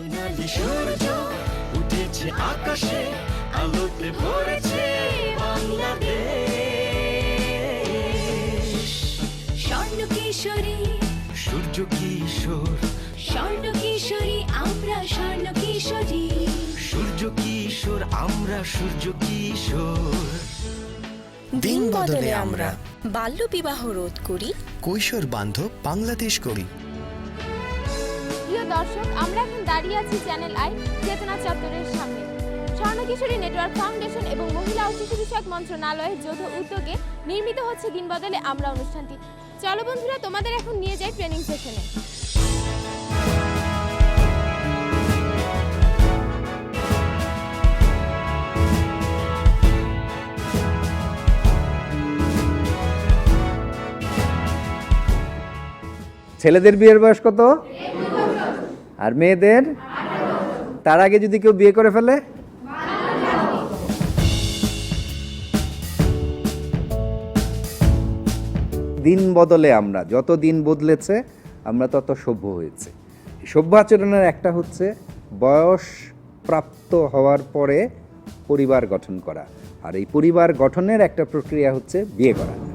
সোনালি সূর্য উঠেছে আকাশে আলোতে ভরেছে বাংলাদেশ। স্বর্ণ কিশোরী। সূর্য কিশোর। স্বর্ণ কিশোরী আমরা স্বর্ণ কিশোরী। সূর্য কিশোর আমরা সূর্য কিশোর। দিন বদলে আমরা। বাল্য বিবাহ রোধ করি। কৈশোর বান্ধব বাংলাদেশ করি দর্শক, আমরা এখন দাঁড়িয়ে আছি চ্যানেল আই চেতনা চত্বরের সামনে। স্বর্ণকিশোরী নেটওয়ার্ক ফাউন্ডেশন এবং মহিলা ও শিশু বিষয়ক মন্ত্রণালয়ের যৌথ উদ্যোগে নির্মিত হচ্ছে দিন বদলে আমরা অনুষ্ঠানটি। চলো বন্ধুরা, তোমাদের এখন নিয়ে যাই ট্রেনিং সেশনে ছেলেদের বিয়ের বয়স কত? আর মেয়েদের? তার আগে যদি কেউ বিয়ে করে ফেলে? দিন বদলে আমরা, যত দিন বদলেছে, আমরা তত সভ্য হয়েছে। সভ্য আচরণের একটা হচ্ছে বয়স প্রাপ্ত হওয়ার পরে পরিবার গঠন করা। আর এই পরিবার গঠনের একটা প্রক্রিয়া হচ্ছে বিয়ে করা।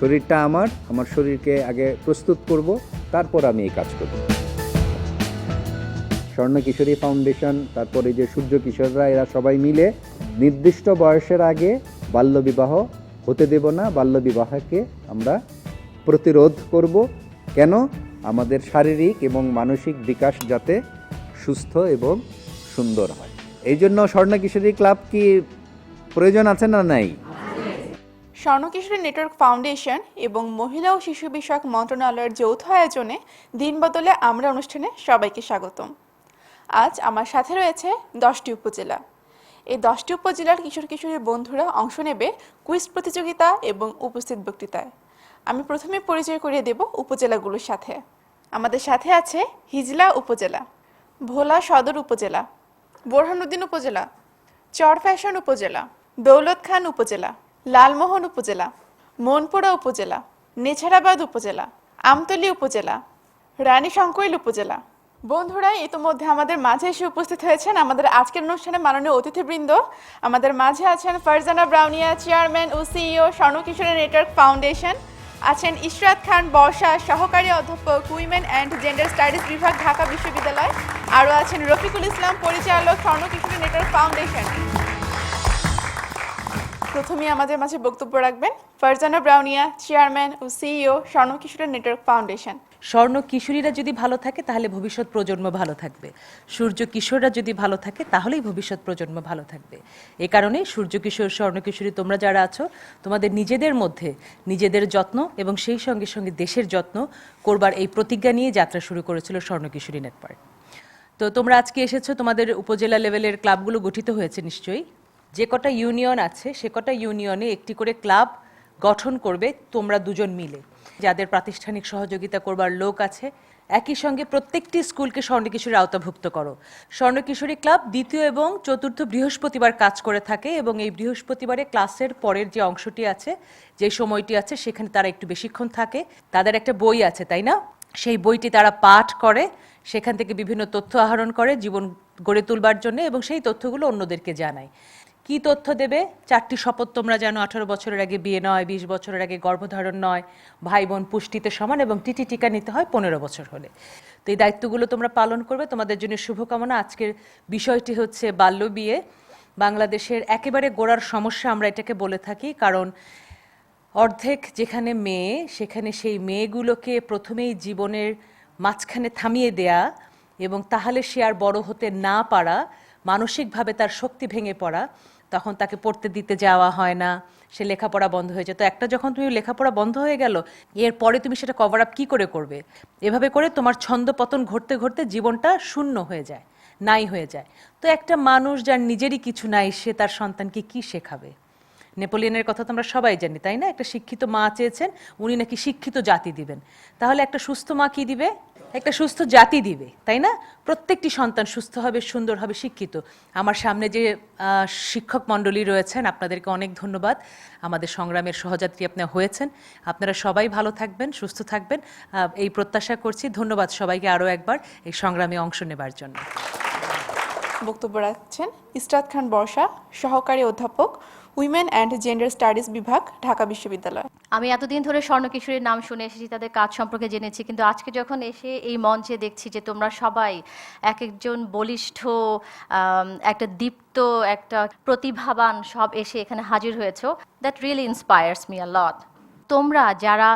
শরীরটা আমার আমার শরীরকে আগে প্রস্তুত করব, তারপর আমি এই কাজ করব। স্বর্ণ কিশোরী ফাউন্ডেশন, তারপরে যে সূর্য কিশোররা এরা সবাই মিলে নির্দিষ্ট বয়সের আগে বাল্যবিবাহ হতে দেব না, বাল্যবিবাহকে আমরা প্রতিরোধ করব। কেন? আমাদের শারীরিক এবং মানসিক বিকাশ যাতে সুস্থ এবং সুন্দর হয়। এই জন্য স্বর্ণ কিশোরী ক্লাব কি প্রয়োজন আছে না নাই? স্বর্ণকিশোরী নেটওয়ার্ক ফাউন্ডেশন এবং মহিলা ও শিশু বিষয়ক মন্ত্রণালয়ের যৌথ আয়োজনে দিন বদলে আমরা অনুষ্ঠানে সবাইকে স্বাগতম। আজ আমার সাথে রয়েছে দশটি উপজেলা। এই দশটি উপজেলার কিশোর কিশোরীর বন্ধুরা অংশ নেবে কুইজ প্রতিযোগিতা এবং উপস্থিত বক্তৃতায়। আমি প্রথমে পরিচয় করিয়ে দেব উপজেলাগুলোর সাথে। আমাদের সাথে আছে হিজলা উপজেলা, ভোলা সদর উপজেলা, বোরহানুদ্দিন উপজেলা, চর ফ্যাশন উপজেলা দৌলত খান উপজেলা লালমোহন উপজেলা, মনপুরা উপজেলা নেছারাবাদ উপজেলা, আমতলী উপজেলা রানী শঙ্কৈল উপজেলা। বন্ধুরা, ইতোমধ্যে আমাদের মাঝে এসে উপস্থিত হয়েছেন আমাদের আজকের অনুষ্ঠানে মাননীয় অতিথিবৃন্দ। আমাদের মাঝে আছেন ফারজানা ব্রাউনিয়া, চেয়ারম্যান ও সিইও স্বর্ণকিশোরী নেটওয়ার্ক ফাউন্ডেশন, আছেন ইশরাত খান বর্ষা, সহকারী অধ্যাপক, উইমেন অ্যান্ড জেন্ডার স্টাডিজ বিভাগ, ঢাকা বিশ্ববিদ্যালয়। আরও আছেন রফিকুল ইসলাম, পরিচালক স্বর্ণকিশোরী নেটওয়ার্ক ফাউন্ডেশন। প্রথমেই আমাদের মাঝে বক্তব্য রাখবেন ফারজানা ব্রাউনিয়া, চেয়ারম্যান ও সিইও স্বর্ণকিশোরী নেটওয়ার্ক ফাউন্ডেশন। স্বর্ণ কিশোরীরা যদি ভালো থাকে, তাহলে ভবিষ্যৎ প্রজন্ম ভালো থাকবে। সূর্য কিশোররা যদি ভালো থাকে, তাহলেই ভবিষ্যৎ প্রজন্ম ভালো থাকবে। এ কারণে সূর্য কিশোর, স্বর্ণ কিশোরী তোমরা যারা আছো, তোমাদের নিজেদের মধ্যে নিজেদের যত্ন এবং সেই সঙ্গে সঙ্গে দেশের যত্ন করবার এই প্রতিজ্ঞা নিয়ে যাত্রা শুরু করেছিল স্বর্ণ কিশোরী নেটওয়ার্ক। তো তোমরা আজকে এসেছ, তোমাদের উপজেলা লেভেলের ক্লাবগুলো গঠিত হয়েছে নিশ্চয়ই। যে কটা ইউনিয়ন আছে, সে কটা ইউনিয়নে একটি করে ক্লাব গঠন করবে তোমরা দুজন মিলে। যাদের প্রাতিষ্ঠানিক সহযোগিতা করবার লোক আছে, একই সঙ্গে প্রত্যেকটি স্কুলকে স্বর্ণকিশোরী আওতাভুক্ত করো। স্বর্ণকিশোরী ক্লাব দ্বিতীয় এবং চতুর্থ বৃহস্পতিবার কাজ করে থাকে এবং এই বৃহস্পতিবারে ক্লাসের পরের যে অংশটি আছে, যে সময়টি আছে, সেখানে তারা একটু বেশিক্ষণ থাকে। তাদের একটা বই আছে, তাই না? সেই বইটি তারা পাঠ করে, সেখান থেকে বিভিন্ন তথ্য আহরণ করে জীবন গড়ে তুলবার জন্য এবং সেই তথ্যগুলো অন্যদেরকে জানায়। কি তথ্য দেবে? চারটি শপথ তোমরা জানো, আঠারো বছরের আগে বিয়ে নয়, বিশ বছরের আগে গর্ভধারণ নয় ভাই বোন পুষ্টিতে সমান এবং টিটি টিকা নিতে হয় পনেরো বছর হলে। তো এই দায়িত্বগুলো তোমরা পালন করবে। তোমাদের জন্য শুভকামনা। আজকের বিষয়টি হচ্ছে বাল্য বিয়ে। বাংলাদেশের একেবারে গোড়ার সমস্যা আমরা এটাকে বলে থাকি, কারণ অর্ধেক যেখানে মেয়ে, সেখানে সেই মেয়েগুলোকে প্রথমেই জীবনের মাঝখানে থামিয়ে দেয়া এবং তাহলে সে আর বড় হতে না পারা, মানসিকভাবে তার শক্তি ভেঙে পড়া। তখন তাকে পড়তে দিতে যাওয়া হয় না, সে লেখাপড়া বন্ধ হয়ে যায়। তো একটা যখন তুমি লেখাপড়া বন্ধ হয়ে গেল, এরপরে তুমি সেটা কভার আপ কী করে করবে? এভাবে করে তোমার ছন্দ পতন ঘটতে ঘটতে জীবনটা শূন্য হয়ে যায়, নাই হয়ে যায়। তো একটা মানুষ যার নিজেরই কিছু নাই, সে তার সন্তানকে কি শেখাবে? নেপোলিয়নের কথা তো আমরা সবাই জানি, তাই না? একটা শিক্ষিত মা চেয়েছেন, উনি নাকি শিক্ষিত জাতি দিবেন। তাহলে একটা সুস্থ মা কি দিবে? একটা সুস্থ জাতি দিবে, তাই না? প্রত্যেকটি সন্তান সুস্থ হবে, সুন্দর হবে, শিক্ষিত। আমার সামনে যে শিক্ষক মণ্ডলী রয়েছেন, আপনাদেরকে অনেক ধন্যবাদ। আমাদের সংগ্রামের সহযাত্রী আপনি হয়েছেন। আপনারা সবাই ভালো থাকবেন, সুস্থ থাকবেন। এই প্রত্যাশা করছি। ধন্যবাদ সবাইকে আরও একবার এই সংগ্রামে অংশ নেবার জন্য। বক্তব্য রাখছেন ইস্তাদ খান বর্ষা, সহকারী অধ্যাপক উইমেন অ্যান্ড জেন্ডার স্টাডিজ বিভাগ, ঢাকা বিশ্ববিদ্যালয়। আমি এতদিন ধরে স্বর্ণকিশোরীর নাম শুনে এসেছি, তাদের কাজ সম্পর্কে জেনেছি, কিন্তু আজকে যখন এসে এই মঞ্চে দেখছি যে তোমরা সবাই এক একজন বলিষ্ঠ একটা দীপ্ত, একটা প্রতিভাবান সব এসে এখানে হাজির হয়েছ that really inspires me a lot তোমরা যারা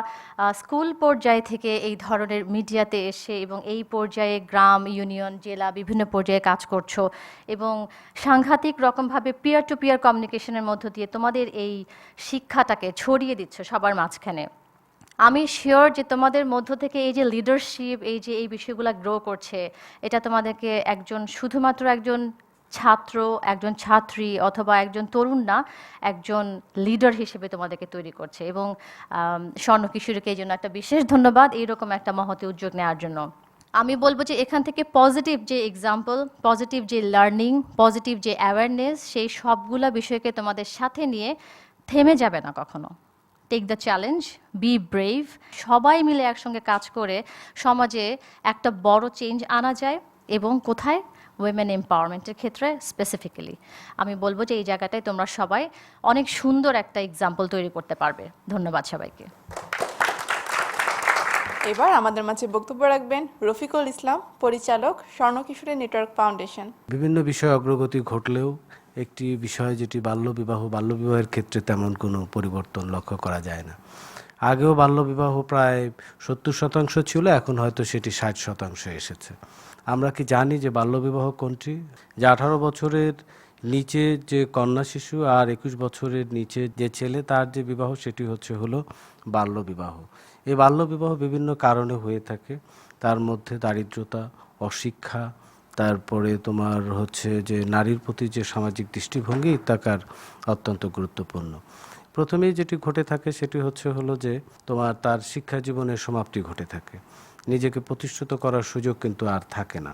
স্কুল পর্যায় থেকে এই ধরনের মিডিয়াতে এসে এবং এই পর্যায়ে গ্রাম, ইউনিয়ন, জেলা বিভিন্ন পর্যায়ে কাজ করছ এবং সাংঘাতিক রকমভাবে পিয়ার টু পিয়ার কমিউনিকেশনের মধ্য দিয়ে তোমাদের এই শিক্ষাটাকে ছড়িয়ে দিচ্ছ সবার মাঝখানে, আমি শিওর যে তোমাদের মধ্য থেকে এই যে লিডারশিপ এই যে এই বিষয়গুলো গ্রো করছে, এটা তোমাদেরকে একজন, শুধুমাত্র একজন ছাত্র, একজন ছাত্রী অথবা একজন তরুণ না, একজন লিডার হিসেবে তোমাদেরকে তৈরি করছে এবং স্বর্ণ কিশোরীকে এই জন্য একটা বিশেষ ধন্যবাদ এইরকম একটা মহতি উদ্যোগ নেওয়ার জন্য। আমি বলব যে এখান থেকে পজিটিভ যে এক্সাম্পল পজিটিভ যে লার্নিং পজিটিভ যে অ্যাওয়ারনেস সেই সবগুলা বিষয়কে তোমাদের সাথে নিয়ে থেমে যাবে না কখনো। Take the challenge be brave সবাই মিলে একসঙ্গে কাজ করে সমাজে একটা বড় চেঞ্জ আনা যায় এবং কোথায়? উইমেন এম্পাওয়ারমেন্টের ক্ষেত্রে স্পেসিফিক্যালি আমি বলব যে এই জায়গাটায় তোমরা সবাই অনেক সুন্দর একটা এক্সাম্পল তৈরি করতে পারবে। ধন্যবাদ সবাইকে। এবার আমাদের মাঝে বক্তব্য রাখবেন রফিকুল ইসলাম পরিচালক স্বর্ণকিশোরী নেটওয়ার্ক ফাউন্ডেশন। বিভিন্ন বিষয়ে অগ্রগতি ঘটলেও একটি বিষয় যেটি বাল্যবিবাহ বাল্যবিবাহের ক্ষেত্রে তেমন কোনো পরিবর্তন লক্ষ্য করা যায় না। আগেও বাল্যবিবাহ প্রায় সত্তর শতাংশ ছিল এখন হয়তো সেটি ষাট শতাংশ এসেছে। আমরা কি জানি যে বাল্যবিবাহ কোনটি? যে আঠারো বছরের নিচে যে কন্যা শিশু আর একুশ বছরের নিচে যে ছেলে, তার যে বিবাহ, সেটি হচ্ছে হলো বাল্যবিবাহ। এই বাল্যবিবাহ বিভিন্ন কারণে হয়ে থাকে। তার মধ্যে দারিদ্রতা, অশিক্ষা, তারপরে তোমার হচ্ছে যে নারীর প্রতি যে সামাজিক দৃষ্টিভঙ্গি তাকার অত্যন্ত গুরুত্বপূর্ণ। প্রথমেই যেটি ঘটে থাকে, সেটি হচ্ছে হলো যে তোমার তার শিক্ষা জীবনের সমাপ্তি ঘটে থাকে। নিজেকে প্রতিষ্ঠিত করার সুযোগ কিন্তু আর থাকে না।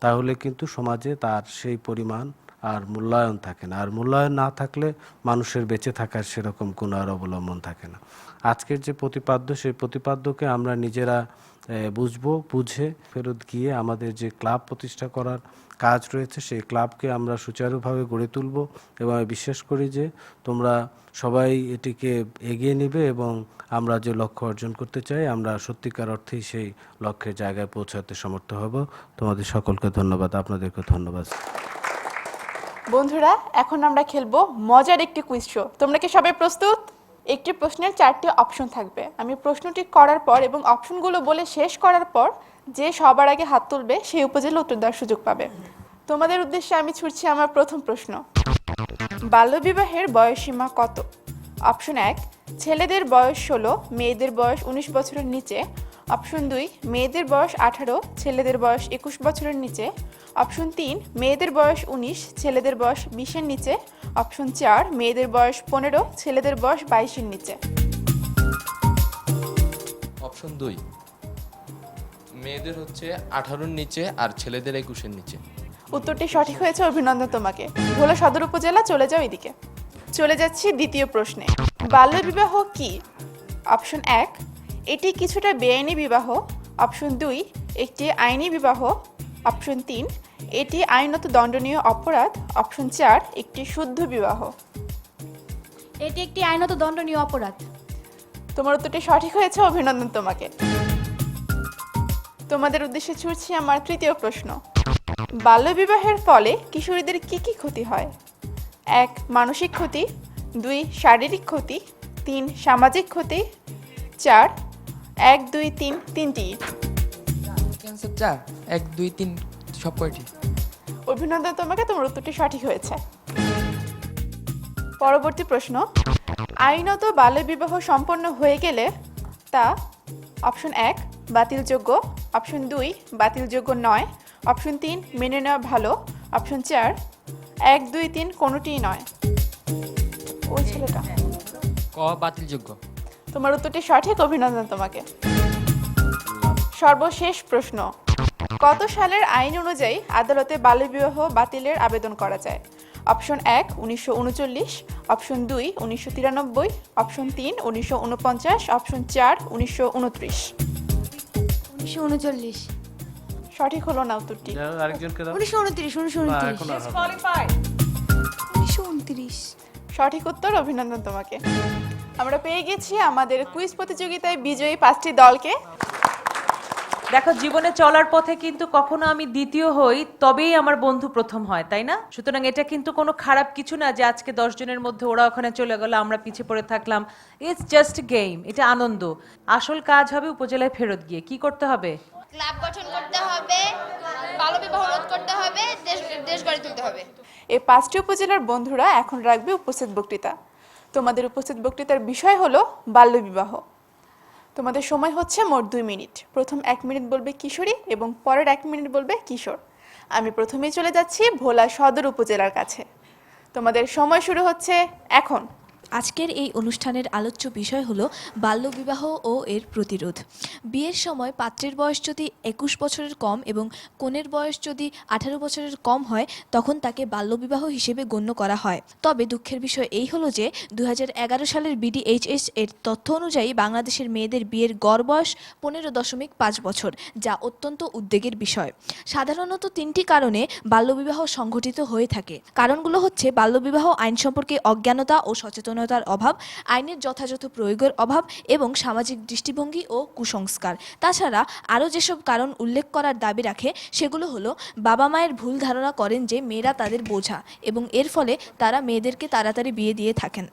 তাহলে কিন্তু সমাজে তার সেই পরিমাণ আর মূল্যায়ন থাকে না। আর মূল্যায়ন না থাকলে মানুষের বেঁচে থাকার সেরকম কোনো আর অবলম্বন থাকে না। আজকের যে প্রতিপাদ্য, সেই প্রতিপাদ্যকে আমরা নিজেরা বুঝব, বুঝে ফেরত গিয়ে আমাদের যে ক্লাব প্রতিষ্ঠা করার কাজ রয়েছে, সেই ক্লাবকে আমরা সুচারুভাবে গড়ে তুলব এবং আমি বিশ্বাস করি যে তোমরা সবাই এটিকে এগিয়ে নেবে এবং আমরা যে লক্ষ্য অর্জন করতে চাই, আমরা সত্যিকার অর্থেই সেই লক্ষ্যের জায়গায় পৌঁছাতে সমর্থ হব। তোমাদের সকলকে ধন্যবাদ। আপনাদেরকে ধন্যবাদ। বন্ধুরা, এখন আমরা খেলব মজার একটি কুইজ শো তোমরা কি সবাই প্রস্তুত? একটি প্রশ্নের চারটি অপশন থাকবে। আমি প্রশ্নটি করার পর এবং অপশনগুলো বলে শেষ করার পর যে সবার আগে হাত তুলবে সেই উপজেলা উত্তর দেওয়ার সুযোগ পাবে। তোমাদের উদ্দেশ্যে আমি ছুটছি আমার প্রথম প্রশ্ন। বাল্যবিবাহের বয়সসীমা কত? অপশন এক, ছেলেদের বয়স ষোলো, মেয়েদের বয়স উনিশ বছরের নিচে অপশন দুই মেয়েদের বয়স আঠারো ছেলেদের বয়স একুশ বছরের নিচে। অপশন তিন মেয়েদের বয়স উনিশ ছেলেদের বয়স বিশের নিচে। অপশন চার মেয়েদের বয়স পনেরো ছেলেদের বয়স বাইশের নিচে। অপশন দুই মেয়েদের হচ্ছে আঠারোর নিচে আর ছেলেদের একুশের নিচে। উত্তরটি সঠিক হয়েছে অভিনন্দন তোমাকে। ভোলা সদর উপজেলা চলে যাও এদিকে। চলে যাচ্ছি দ্বিতীয় প্রশ্নে। বাল্যবিবাহ কি? অপশন এক এটি কিছুটা বেআইনি বিবাহ অপশন দুই একটি আইনি বিবাহ অপশন তিন এটি আইনত দণ্ডনীয় অপরাধ অপশন চার একটি শুদ্ধ বিবাহ। এটি একটি আইনত দণ্ডনীয় অপরাধ। তোমার উত্তরটি সঠিক হয়েছে অভিনন্দন তোমাকে। তোমাদের উদ্দেশ্যে ছুটছি আমার তৃতীয় প্রশ্ন। বাল্যবিবাহের ফলে কিশোরীদের কি কি ক্ষতি হয়? এক মানসিক ক্ষতি দুই শারীরিক ক্ষতি তিন সামাজিক ক্ষতি চার এক দুই তিন তিনটি। ক্যান্সার চার এক দুই তিন সব কয়টি? অভিনন্দন তোমাকে তোমার উত্তরটি সঠিক হয়েছে। পরবর্তী প্রশ্ন আইনত বাল্যবিবাহ সম্পন্ন হয়ে গেলে তা অপশন এক বাতিলযোগ্য অপশন দুই বাতিলযোগ্য নয় অপশন তিন মেনে নেওয়া ভালো অপশন চার এক দুই তিন কোনোটিই নয়। ওই ছেলেটা। ক বাতিলযোগ্য? তোমার উত্তরটি সঠিক অভিনন্দন তোমাকে। সর্বশেষ প্রশ্ন কত সালের আইন অনুযায়ী আদালতে বাল্যবিবাহ বাতিলের আবেদন করা যায়? অপশন এক উনিশশো উনচল্লিশ অপশন দুই উনিশশো তিরানব্বই অপশন তিন উনিশশো উনপঞ্চাশ অপশন চার উনিশশো উনত্রিশ। উনিশশো উনচল্লিশ। সঠিক হলো না উত্তরটি? উনিশশো উনত্রিশ। উনিশশো উনত্রিশ। সঠিক উত্তর অভিনন্দন তোমাকে। আমরা পেয়ে গেছি আমাদের কুইজ প্রতিযোগিতায় বিজয়ী পাঁচটি দলকে। দেখো জীবনে চলার পথে কিন্তু কখনো আমি দ্বিতীয় হই তবেই আমার বন্ধু প্রথম হয় তাই না? সুতরাং এটা কিন্তু কোনো খারাপ কিছু না যে আজকে দশ জনের মধ্যে ওরা ওখানে চলে গেল আমরা পিছিয়ে পড়ে থাকলাম। ইটস জাস্ট গেম এটা আনন্দ। আসল কাজ হবে উপজেলায় ফেরত গিয়ে। কি করতে হবে? ক্লাব গঠন করতে হবে বাল্য বিবাহ রোধ করতে হবে দেশ দেশ গড়ে তুলতে হবে। এই পাঁচটি উপজেলার বন্ধুরা এখন রাখবে উপস্থিত বক্তৃতা। তোমাদের উপস্থিত বক্তৃতার বিষয় হলো বাল্যবিবাহ তোমাদের সময় হচ্ছে মোট দুই মিনিট। প্রথম এক মিনিট বলবে কিশোরী এবং পরের এক মিনিট বলবে কিশোর। আমি প্রথমেই চলে যাচ্ছি ভোলা সদর উপজেলার কাছে। তোমাদের সময় শুরু হচ্ছে এখন। আজকের এই অনুষ্ঠানের আলোচ্য বিষয় হলো বাল্যবিবাহ ও এর প্রতিরোধ। বিয়ের সময় পাত্রের বয়স যদি একুশ বছরের কম এবং কনের বয়স যদি আঠারো বছরের কম হয়, তখন তাকে বাল্যবিবাহ হিসেবে গণ্য করা হয়। তবে দুঃখের বিষয় এই হলো যে দু হাজার এগারো সালের বিডিএইচএস এর তথ্য অনুযায়ী বাংলাদেশের মেয়েদের বিয়ের গড় বয়স পনেরো দশমিক পাঁচ বছর, যা অত্যন্ত উদ্বেগের বিষয়। সাধারণত তিনটি কারণে বাল্যবিবাহ সংঘটিত হয়ে থাকে। কারণগুলো হচ্ছে, বাল্যবিবাহ আইন সম্পর্কে অজ্ঞানতা ও সচেতনতার অভাব, আইনের যথাযথ প্রয়োগের অভাব এবং সামাজিক দৃষ্টিভঙ্গি ও কুসংস্কার। তাছাড়া আরও যেসব কারণ উল্লেখ করার দাবি রাখে, সেগুলো হলো বাবা মায়ের ভুল ধারণা করেন যে মেয়েরা তাদের বোঝা এবং এর ফলে তারা মেয়েদেরকে তাড়াতাড়ি বিয়ে দিয়ে থাকেন।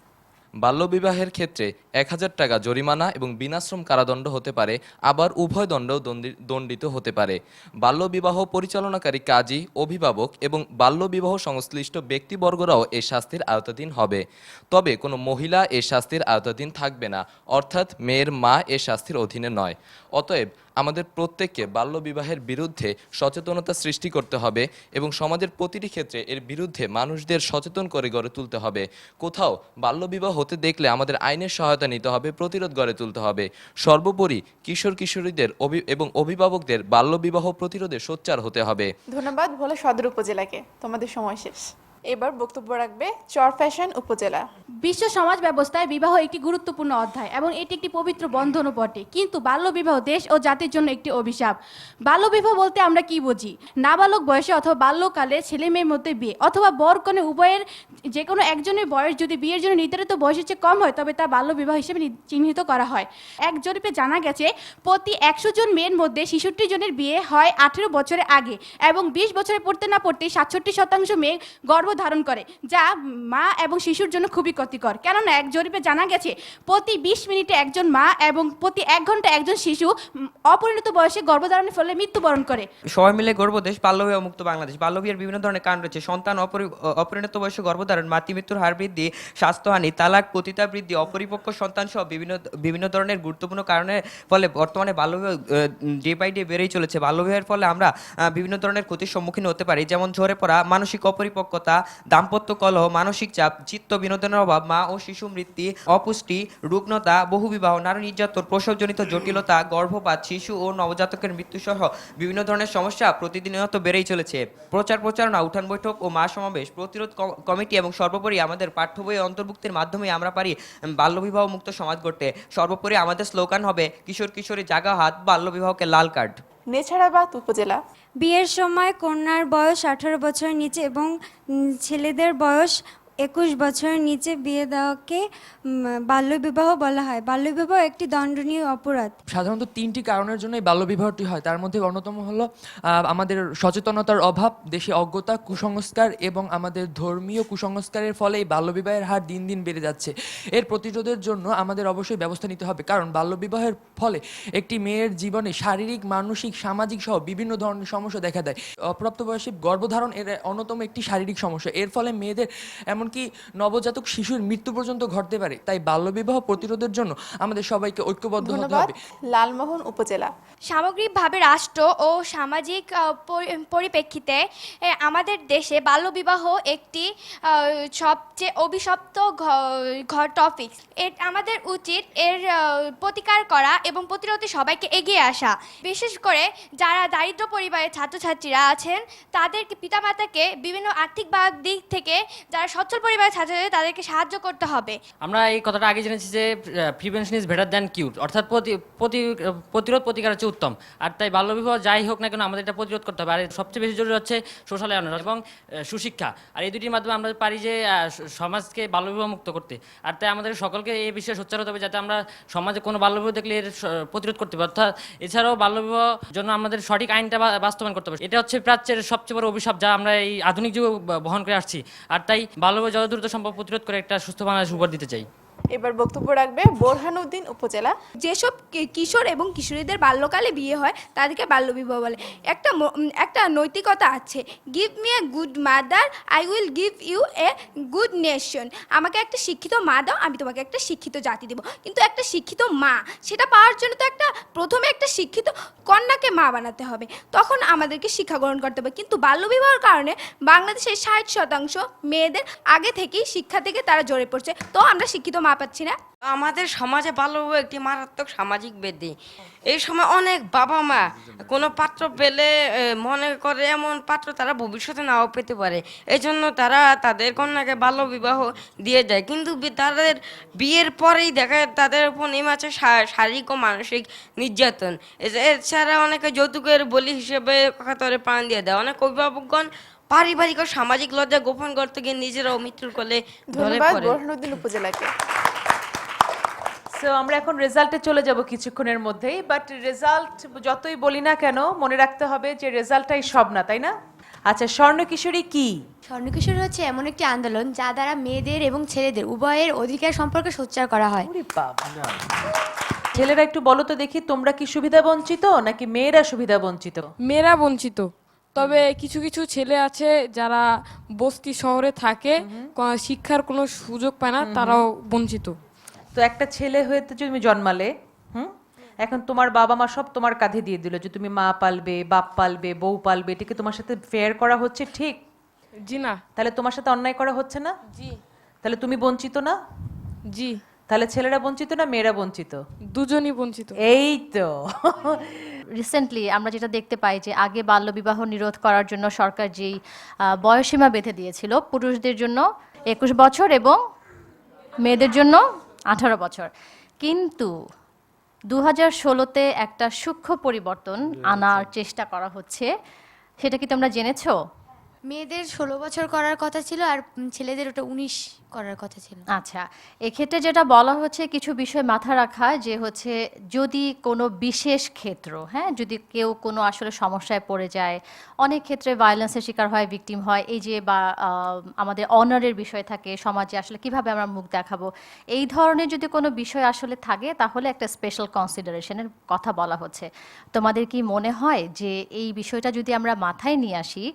বাল্যবিবাহের ক্ষেত্রে এক হাজার টাকা জরিমানা এবং বিনাশ্রম কারাদণ্ড হতে পারে, আবার উভয় দণ্ডি- দণ্ডিত হতে পারে। বাল্যবিবাহ পরিচালনাকারী কাজী, অভিভাবক এবং বাল্যবিবাহ সংশ্লিষ্ট ব্যক্তিবর্গরাও এ শাস্তির আওতাধীন হবে। তবে কোনো মহিলা এ শাস্তির আওতাধীন থাকবে না, অর্থাৎ মেয়ের মা এ শাস্তির অধীনে নয়। অতএব আমাদের প্রত্যেককে বাল্যবিবাহের বিরুদ্ধে সচেতনতা সৃষ্টি করতে হবে এবং সমাজের প্রতিটি ক্ষেত্রে এর বিরুদ্ধে মানুষদের সচেতন করে গড়ে তুলতে হবে। কোথাও বাল্যবিবাহ হতে দেখলে আমাদের আইনের সহায়তা নিতে হবে, প্রতিরোধ গড়ে তুলতে হবে। সর্বোপরি কিশোর কিশোরীদের এবং অভিভাবকদের বাল্যবিবাহ প্রতিরোধে সোচ্চার হতে হবে। ধন্যবাদ ভোলা সদর উপজেলাকে। তোমাদের সময় শেষ। এবার বক্তব্য রাখবে চর ফ্যাশন উপজেলা। বিশ্ব সমাজ ব্যবস্থায় বিবাহ একটি গুরুত্বপূর্ণ অধ্যায় এবং এটি একটি পবিত্র বন্ধনও বটে। কিন্তু বাল্যবিবাহ দেশ ও জাতির জন্য একটি অভিশাপ। বাল্যবিবাহ বলতে আমরা কি বুঝি? নাবালক বয়সে অথবা বাল্যকালে ছেলে মেয়ের মধ্যে বিয়ে অথবা বর কনে উভয়ের যে কোনো একজনের বয়স যদি বিয়ের জন্য নির্ধারিত বয়সের চেয়ে কম হয়, তবে তা বাল্যবিবাহ হিসেবে চিহ্নিত করা হয়। এক জরিপে জানা গেছে, প্রতি একশো জন মেয়ের মধ্যে ছেষট্টি জনের বিয়ে হয় আঠেরো বছরের আগে এবং বিশ বছরে পড়তে না পড়তেই সাতষট্টি শতাংশ মেয়ে গর্ভ ধারণ করে, যা মা এবং শিশুর জন্য খুবই ক্ষতিকর। কেননা এক জরিপে জানা গেছে, প্রতি বিশ মিনিটে একজন মা এবং প্রতি এক ঘণ্টা একজন শিশু অপরিণত বয়সে গর্ভধারণের ফলে মৃত্যুবরণ করে। সবাই মিলে গর্ভদেশ, বাল্যবিবাহ মুক্ত বাংলাদেশ। বাল্যবিয়ের বিভিন্ন ধরনের কারণ রয়েছে। সন্তান অপরি- অপরিণত বয়সে গর্ভধারণ মাতৃমৃত্যুর হার বৃদ্ধি স্বাস্থ্যহানি তালাক, পতিতা বৃদ্ধি, অপরিপক্ক সন্তান সহ বিভিন্ন বিভিন্ন ধরনের গুরুত্বপূর্ণ কারণের ফলে বর্তমানে বাল্যবিবাহ ডে বাই ডে বেড়েই চলেছে। বাল্যবিবাহের ফলে আমরা বিভিন্ন ধরনের ক্ষতির সম্মুখীন হতে পারি। যেমন ঝরে পড়া, মানসিক অপরিপক্কতা, দাম্পত্য কলহ, মানসিক চাপ, চিত্ত বিনোদনের অভাব, মা ও শিশু মৃত্যু, অপুষ্টি, রুগ্নতা, বহুবিবাহ, নারী নির্যাতন, প্রসবজনিত জটিলতা, গর্ভপাত, শিশু ও নবজাতকের মৃত্যু সহ বিভিন্ন ধরনের সমস্যা প্রতিদিনত বেড়েই চলেছে। প্রচার প্রচারণা উঠান বৈঠক ও মা সমাবেশ, প্রতিরোধ কমিটি এবং সর্বোপরি আমাদের পাঠ্য বই অন্তর্ভুক্তির মাধ্যমে আমরা পারি বাল্যবিবাহ মুক্ত সমাজ গড়তে। সর্বোপরি আমাদের স্লোগান হবে কিশোর কিশোরী জাগা হাত বাল্যবিবাহকে লাল কার্ড। নেছাড়াবাদ উপজেলা। বিয়ের সময় কন্যার বয়স আঠারো বছরের নিচে এবং ছেলেদের বয়স একুশ বছরের নিচে বিয়ে দেওয়াকে বাল্যবিবাহ বলা হয়। বাল্যবিবাহ একটি দণ্ডনীয় অপরাধ। সাধারণত তিনটি কারণের জন্য বাল্যবিবাহটি হয়। তার মধ্যে অন্যতম হলো আমাদের সচেতনতার অভাব, দেশে অজ্ঞতা, কুসংস্কার এবং আমাদের ধর্মীয় কুসংস্কারের ফলে এই বাল্যবিবাহের হার দিন দিন বেড়ে যাচ্ছে। এর প্রতিরোধের জন্য আমাদের অবশ্যই ব্যবস্থা নিতে হবে। কারণ বাল্যবিবাহের ফলে একটি মেয়ের জীবনে শারীরিক, মানসিক, সামাজিক সহ বিভিন্ন ধরনের সমস্যা দেখা দেয়। অপ্রাপ্ত বয়সে গর্ভধারণ এর অন্যতম একটি শারীরিক সমস্যা। এর ফলে মেয়েদের এমন এমনকি নবজাতক শিশুর মৃত্যু পর্যন্ত ঘটতে পারে। তাই বাল্যবিবাহ প্রতিরোধের জন্য আমাদের সবাইকে ঐক্যবদ্ধ হতে হবে। লালমোহন উপজেলা। সামগ্রিকভাবে রাষ্ট্র ও সামাজিক পরিপ্রেক্ষিতে আমাদের দেশে বাল্যবিবাহ একটি সবচেয়ে অভিশপ্ত টপিক এর আমাদের উচিত এর প্রতিকার করা এবং প্রতিরোধে সবাইকে এগিয়ে আসা। বিশেষ করে যারা দারিদ্র পরিবারের ছাত্রছাত্রীরা আছেন তাদেরকে পিতামাতাকে বিভিন্ন আর্থিক দিক থেকে যারা সচ্ছল পরিবারের ছাত্রছাত্রী তাদেরকে সাহায্য করতে হবে। আমরা এই কথাটা আগে জেনেছি যে prevention is better than cure অর্থাৎ প্রতি- প্রতি- প্রতিরোধ প্রতিকার হচ্ছে উত্তম। আর তাই বাল্যবিবাহ যাই হোক না কেন আমাদের এটা প্রতিরোধ করতে হবে। আর সবচেয়ে বেশি জরুরি হচ্ছে সোশ্যাল অ্যাওয়ারনেস এবং সুশিক্ষা। আর এই দুটির মাধ্যমে আমরা পারি যে সমাজকে বাল্যবিবাহ মুক্ত করতে। আর তাই আমাদের সকলকে এই বিষয়ে সোচ্চার হতে হবে যাতে আমরা সমাজে কোনো বাল্যবিবাহ দেখলে এর প্রতিরোধ করতে পারি। অর্থাৎ এছাড়াও বাল্যবিবাহ জন্য আমাদের সঠিক আইনটা বাস্তবায়ন করতে হবে। এটা হচ্ছে প্রাচ্যের সবচেয়ে বড় অভিশাপ যা আমরা এই আধুনিক যুগে বহন করে আসছি। আর তাই যত দ্রুত সম্ভব প্রতিরোধ করে একটা সুস্থ বাংলাদেশ উপর দিতে চাই। এবার বক্তব্য রাখবে বোরহানুদ্দিন উপজেলা। যেসব কিশোর এবং কিশোরীদের বাল্যকালে বিয়ে হয়, তাদেরকে বাল্যবিবাহ বলে। একটা একটা নৈতিকতা আছে। Give me a good mother I will give you a good nation আমাকে একটা শিক্ষিত মা দাও, আমি তোমাকে একটা শিক্ষিত জাতি দেবো। কিন্তু একটা শিক্ষিত মা, সেটা পাওয়ার জন্য তো একটা প্রথমে একটা শিক্ষিত কন্যাকে মা বানাতে হবে। তখন আমাদেরকে শিক্ষা গ্রহণ করতে হবে। কিন্তু বাল্যবিবাহের কারণে বাংলাদেশের ষাট শতাংশ মেয়েদের আগে থেকেই শিক্ষা থেকে তারা জড়ে পড়ছে। তো আমরা শিক্ষিত মা পাচ্ছি না। আমাদের সমাজে বাল্যবিবাহ একটি মারাত্মক সামাজিক বেদি এই সময় অনেক বাবা মা কোনো পাত্র পেলে মনে করে এমন পাত্র তারা ভবিষ্যতে নাও পেতে পারে। এই জন্য তারা তাদের কন্যাকে বাল্যবিবাহ দিয়ে দেয়। কিন্তু তাদের বিয়ের পরেই দেখা তাদের উপর নেমে আছে শারীরিক ও মানসিক নির্যাতন। এছাড়া অনেকে যৌতুকের বলি হিসেবে কাতরে প্রাণ দিয়ে দেয়। অনেক অভিভাবকগণ পারিবারিক ও সামাজিক লজ্জা গোপন করতে গিয়ে নিজেরাও মৃত্যুর কোলে ধরে ধন্যবাদ বোরহানুদ্দিন উপজেলাকে। সো আমরা এখন রেজাল্টে চলে যাব কিছুক্ষণের মধ্যেই বাট রেজাল্ট যতই বলি না কেন মনে রাখতে হবে যে রেজাল্টটাই সব না তাই না? আচ্ছা স্বর্ণ কিশোরী কি? স্বর্ণকিশোর হচ্ছে এমন একটি আন্দোলন যা দ্বারা মেয়েদের এবং ছেলেদের উভয়ের অধিকার সম্পর্কে সোচ্চার করা হয়। ছেলেরা একটু বলো তো দেখি তোমরা কি সুবিধা বঞ্চিত নাকি মেয়েরা সুবিধা বঞ্চিত? মেয়েরা বঞ্চিত। তবে কিছু কিছু ছেলে আছে যারা বস্তি শহরে থাকে ক- শিক্ষার কোনো সুযোগ পায় না তারাও বঞ্চিত। তো একটা ছেলে হয়ে তো তুমি জন্মালে হুম? এখন তোমার বাবা মা সব তোমার কাঁধে দিয়ে দিল যে তুমি মা পালবে বাপ পালবে বউ পালবে এটাকে তোমার সাথে ফেয়ার করা হচ্ছে ঠিক? জি না। তাহলে তোমার সাথে অন্যায় করা হচ্ছে না? জি। তাহলে তুমি বঞ্চিত না? জি। তাহলে ছেলেরা বঞ্চিত না মেয়েরা বঞ্চিত? দুজনই বঞ্চিত। এই তো। রিসেন্টলি আমরা যেটা দেখতে পাই যে আগে বাল্যবিবাহ নিরোধ করার জন্য সরকার যেই বয়সীমা বেঁধে দিয়েছিল পুরুষদের জন্য একুশ বছর এবং মেয়েদের জন্য আঠারো বছর। কিন্তু দু হাজার ষোলোতে একটা সূক্ষ্ম পরিবর্তন আনার চেষ্টা করা হচ্ছে সেটা কি তোমরা জেনেছো? মেয়েদের ষোলো বছর করার কথা ছিল আর ছেলেদের ওটা উনিশ করার কথা ছিল। আচ্ছা এক্ষেত্রে যেটা বলা হচ্ছে কিছু বিষয় মাথা রাখা যে হচ্ছে যদি কোনো বিশেষ ক্ষেত্র হ্যাঁ যদি কেউ কোনো আসলে সমস্যায় পড়ে যায়, অনেক ক্ষেত্রে ভায়োলেন্সের শিকার হয় ভিকটিম হয়, এই যে বা আমাদের অনারের বিষয় থাকে, সমাজে আসলে কীভাবে আমরা মুখ দেখাবো, এই ধরনের যদি কোনো বিষয় আসলে থাকে তাহলে একটা স্পেশাল কনসিডারেশনের কথা বলা হচ্ছে। তোমাদের কি মনে হয় যে এই বিষয়টা যদি আমরা মাথায় নিয়ে আসি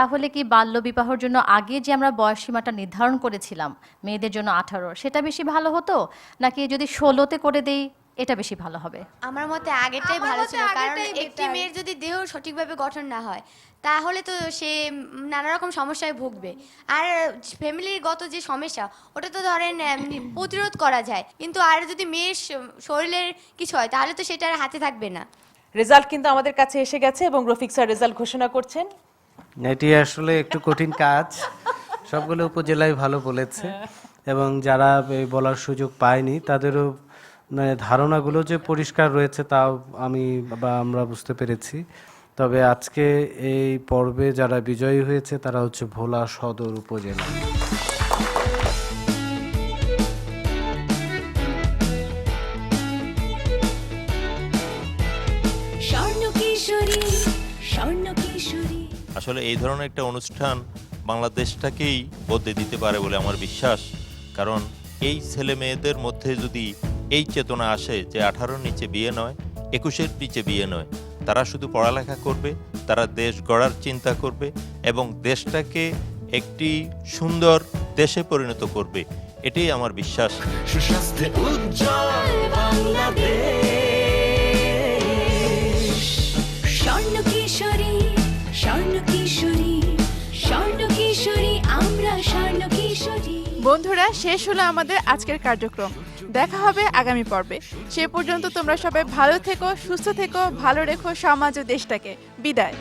তাহলে কি বাল্য বিবাহর জন্য আগে যে আমরা বয়স সীমাটা নির্ধারণ করেছিলাম মেয়েদের জন্য আঠারো সেটা বেশি ভালো হতো? নাকি যদি ষোলোতে করে দেই এটা বেশি ভালো হবে? আমার মতে আগেরটাই ভালো ছিল কারণ একটি মেয়ের যদি দেহ সঠিকভাবে গঠন না হয় তাহলে তো সে নানা রকম সমস্যায় ভুগবে। আর ফ্যামিলিগত যে সমস্যা ওটা তো ধরেন প্রতিরোধ করা যায়। কিন্তু আর যদি মেয়ের শরীরের কিছু হয় তাহলে তো সেটা আর হাতে থাকবে না। রেজাল্ট কিন্তু আমাদের কাছে এসে গেছে এবং রফিক স্যার রেজাল্ট ঘোষণা করছেন। এটি আসলে একটু কঠিন কাজ। সবগুলো উপজেলায় ভালো বলেছে। এবং যারা এই বলার সুযোগ পায়নি, তাদেরও মানে ধারণাগুলো যে পরিষ্কার রয়েছে তাও আমি বা আমরা বুঝতে পেরেছি। তবে আজকে এই পর্বে যারা বিজয়ী হয়েছে, তারা হচ্ছে ভোলা সদর উপজেলা। আসলে এই ধরনের একটা অনুষ্ঠান বাংলাদেশটাকেই বদলে দিতে পারে বলে আমার বিশ্বাস। কারণ এই ছেলে মেয়েদের মধ্যে যদি এই চেতনা আসে যে আঠারোর নিচে বিয়ে নয় একুশের নিচে বিয়ে নয় তারা শুধু পড়ালেখা করবে তারা দেশ গড়ার চিন্তা করবে এবং দেশটাকে একটি সুন্দর দেশে পরিণত করবে এটাই আমার বিশ্বাস। সুস্বাস্থ্যে উজ্জ্বল বাংলাদেশ। স্বর্ণ কিশোরী আমরা বন্ধুরা, শেষ হলো আমাদের আজকের কার্যক্রম। দেখা হবে আগামী পর্বে। সে পর্যন্ত তোমরা সবাই ভালো থেকো, সুস্থ থেকো, ভালো রেখো সমাজ ও দেশটাকে। বিদায়।